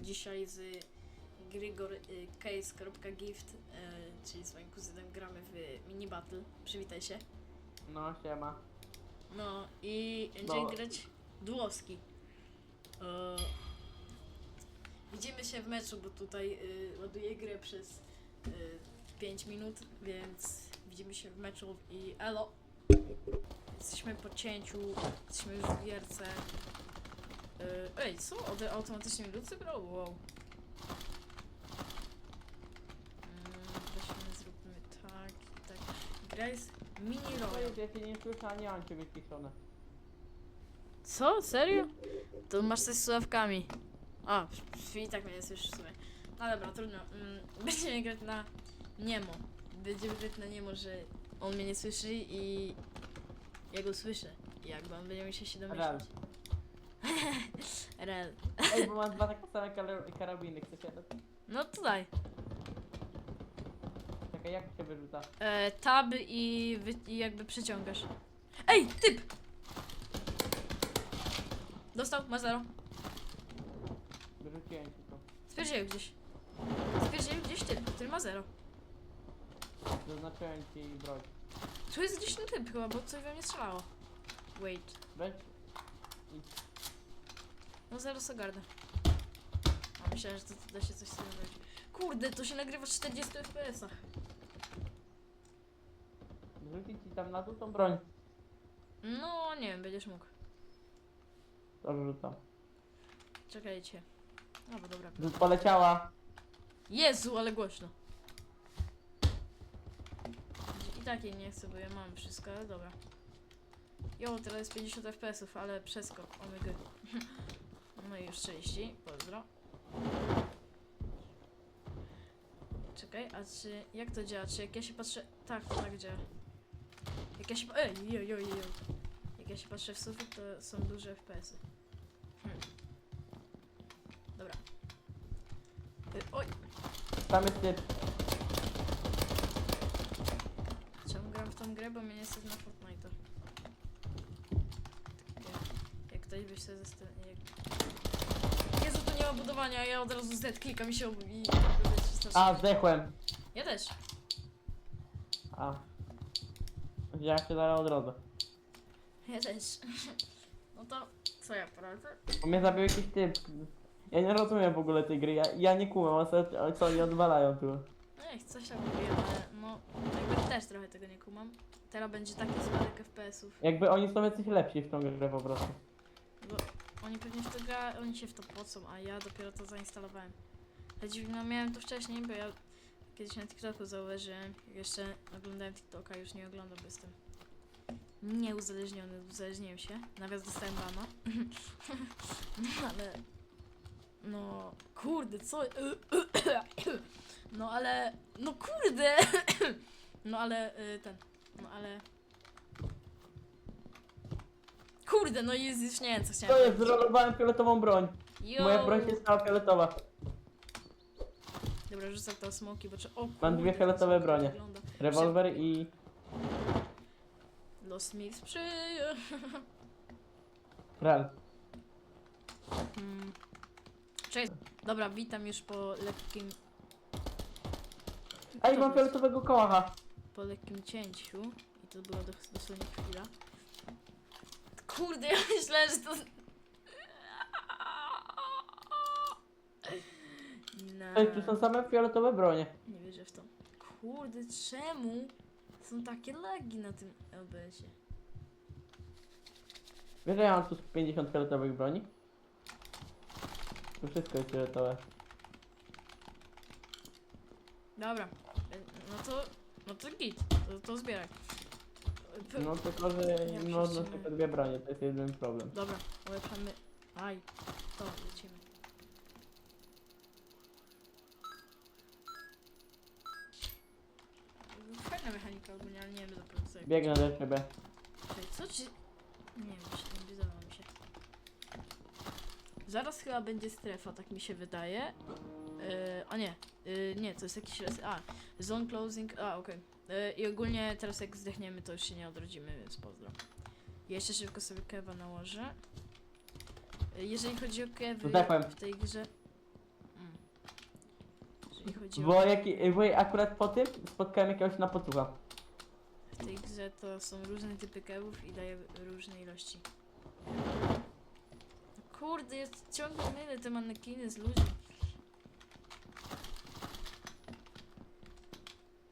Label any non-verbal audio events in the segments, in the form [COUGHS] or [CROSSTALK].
dzisiaj z Grigor y, Case.gift, y, czyli swoim kuzynem gramy w mini battle. Przywitaj się. No, siema. No i No. będziemy grać duoski. E, widzimy się w meczu, bo tutaj y, ładuję grę przez y, 5 minut, więc widzimy się w meczu i elo. Jesteśmy po cięciu, jesteśmy już w gierce. Y, ej, co? Ode- Automatycznie lucy grał? Wow. Weźmy, zróbmy tak i tak. Gra jest mini jest, ja cię nie słyszę, a nie mam ciebie ciszone. Co? Serio? To masz coś z słuchawkami. A, i tak mnie nie słyszysz w sumie. No dobra, trudno. Mm, [LAUGHS] Będziemy grać na Niemo. Będziemy grać na Niemo, że on mnie nie słyszy i ja go słyszę. Jakby on będzie musiał się domyślać. [LAUGHS] Rel. Ej, bo mam dwa takie same kar- karabiny, chcesz jeden? No tutaj. Czekaj, jak się wyrzuca? E, tab i, wy, i jakby przyciągasz. Ej, typ! Dostał, ma zero. Wyrzuciłem ci to. Spierdzielił gdzieś. Spierdzielił gdzieś typ, który ma zero. Zaznaczyłem ci broń. Tu jest gdzieś ten typ chyba, bo coś we mnie strzelało. Wait. Weź. No zaraz ogarnę. A myślałem, że to, to da się coś z tym zrobić. Kurde, to się nagrywa w 40 fps-ach. Wrzucić ci tam na dół tą broń. No, nie wiem, będziesz mógł. To wrzucam. Czekajcie. No bo dobra. Tu Poleciała. Jezu, ale głośno. I tak jej nie chcę, bo ja mam wszystko, ale dobra. Jo, teraz jest 50 fps-ów, ale przeskok, omega. [LAUGHS] No i już 30, pozdro. Czekaj, a czy, jak to działa? Czy jak ja się patrzę, tak, to tak działa. Jak ja się, ej, jo, jo, jo. Jak ja się patrzę w sufit, to są duże fps-y. Hmm. Dobra. Y, oj, Tam jest typ. Czemu gram w tą grę, bo mnie nie stać na Fortnite'a. Tak jak, ktoś byś sobie zastanowił. Jak... Jezu, tu nie ma budowania, a ja od razu Z klikam i się ob- i... A, zdechłem. Ja też. A. Ja się zaraz odrodzę. Ja też. [LAUGHS] No to co ja poradzę? Bo mnie zabił jakiś typ. Ja nie rozumiem w ogóle tej gry. Ja, ja nie kumam, a co, a co oni odwalają tu. No jak coś tam mówię, ale no jakby też trochę tego nie kumam. Teraz będzie taki spadek FPS-ów. Jakby oni są jacyś lepsi w tą grę po prostu. Oni pewnie w to gra, oni się w to pocą, a ja dopiero to zainstalowałem. Dziwne, no miałem to wcześniej, bo ja kiedyś na TikToku zauważyłem, jak jeszcze oglądałem TikToka, już nie oglądam, bo jestem nieuzależniony, uzależniłem się. Nawet dostałem bana. [LAUGHS] [COUGHS] No ale... No, kurde, co? [COUGHS] No ale... No kurde! No ale ten... No ale... Kurde, no i już już nie wiem, co chciałem To jest, zrolowałem fioletową broń. Yo! Moja broń się stała fioletowa. Dobra, rzucam to smoki, bo czy... O kurde, Mam dwie to fioletowe smoki bronie. wygląda. Rewolwer i... Los mi sprzyja. [LAUGHS] Rel. Hmm. Cześć. Dobra, witam już po lekkim... Ej, mam To- fioletowego kołacha. Po lekkim cięciu. I to była dos- dosłownie chwila. Kurde, ja myślałem, że to... Ej, tu są same fioletowe bronie. nie wierzę w to. Kurde, czemu są takie lagi na tym OBS-ie? Wiesz, że ja mam tu 50 fioletowych broni? Tu wszystko jest fioletowe. Dobra, e, no to, no to git, to, to zbieraj. No tylko, że Ja można tylko dwie bronie, to jest jeden problem. Dobra, ulepszamy. Aj, to lecimy. Fajna mechanika ogólnie, ale nie wiem co jak. Biegnę do ciebie. Czekaj, co ci... Nie wiem, czy nie widziało mi się. Zaraz chyba będzie strefa, tak mi się wydaje. Yy, o nie, yy, nie, to jest jakiś... res- A, zone closing, a okej. Yy, I ogólnie teraz jak zdechniemy, to już się nie odrodzimy, więc pozdro. Jeszcze szybko sobie kewa nałożę. Yy, Jeżeli chodzi o kewy Zdechłem. w tej grze... jeżeli chodzi o... Bo, jak, bo akurat po tym spotkałem jakiegoś napocucha. W tej grze to są różne typy kewów i daje różne ilości. No Kurde, jest ciągle mylę te manekiny z ludzi.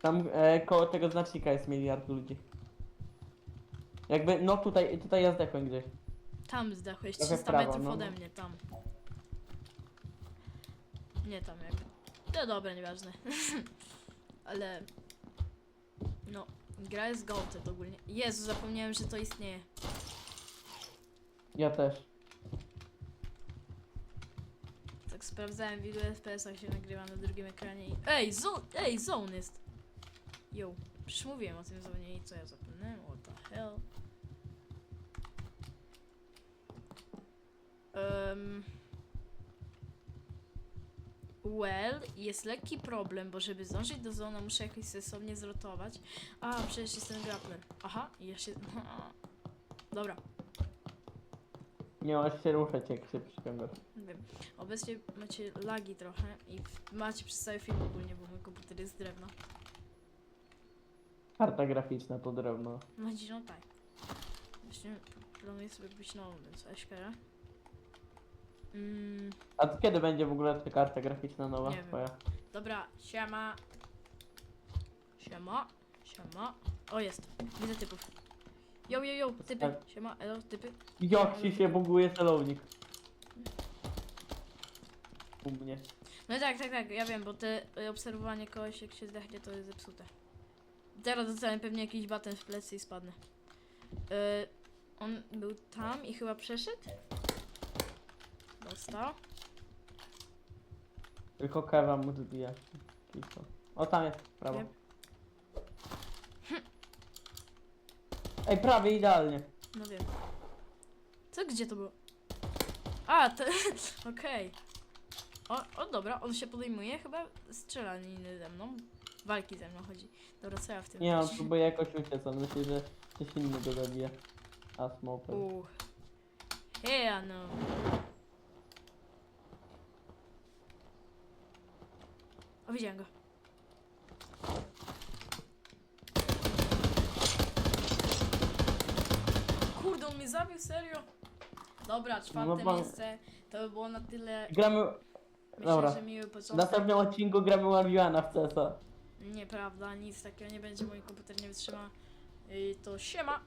Tam e, koło tego znacznika jest miliard ludzi. Jakby, no tutaj, tutaj ja zdechłem gdzieś. Tam zdechłeś, Trochę w 300 prawo, metrów no. ode mnie, tam. Nie tam jakby. No dobra, nieważne. [LAUGHS] Ale... No, gra jest gołted ogólnie. Jezu, zapomniałem, że to istnieje. Ja też. Tak sprawdzałem w ilu FPS-ach się nagrywa na drugim ekranie i... Ej, zone, ej, zone jest! Yo, przecież mówiłem o tym zone i co ja zapomniałem? What the hell? Um, well, jest lekki problem, bo żeby zdążyć do zona muszę jakoś sensownie zrotować. A, przecież jest ten grappler. Aha, i ja się... [LAUGHS] Dobra, Nie możesz się ruszać, jak się przyciągasz. Wiem. Obecnie macie lagi trochę i macie przez cały film ogólnie, bo mój komputer jest z drewna. Karta graficzna to drewno. No dziś no tak. Właśnie planuję sobie kupić nową, więc Eśkerę. Mm, A kiedy będzie w ogóle ta karta graficzna nowa Nie wiem. twoja? dobra, siema. Siema. Siema. O jest, widzę typów. Yo, yo, yo, typy. Tak. Siema, elo, typy. Jak ci się buguje celownik? U mnie. No i tak, tak, tak, ja wiem, bo te y, obserwowanie kogoś jak się zdechnie to jest zepsute. Teraz dostałem pewnie jakiś baten w plecy i spadnę. Y, on był tam i chyba przeszedł? Dostał. Tylko kewa mu zbija. Cicho. O tam jest, prawo. Ej, prawie idealnie. No wiem. Co, gdzie to było? A, to... [LAUGHS] okej. O, o, dobra, on się podejmuje, chyba strzelaniny ze mną. Walki ze mną chodzi. Dobra, co ja w tym Nie, on próbuje jakoś uciec, on myśli, że coś innego zabije. A, smoker. Uch. Hell no. O, widziałem go. Kurde, on mnie zabił, serio? Dobra, czwarte No miejsce. To by było na tyle, Gramy... myślę, Dobra. że miły W początek. następnym odcinku gramy Mariana w CSa. Nieprawda, nic takiego nie będzie, mój komputer nie wytrzyma. I to siema.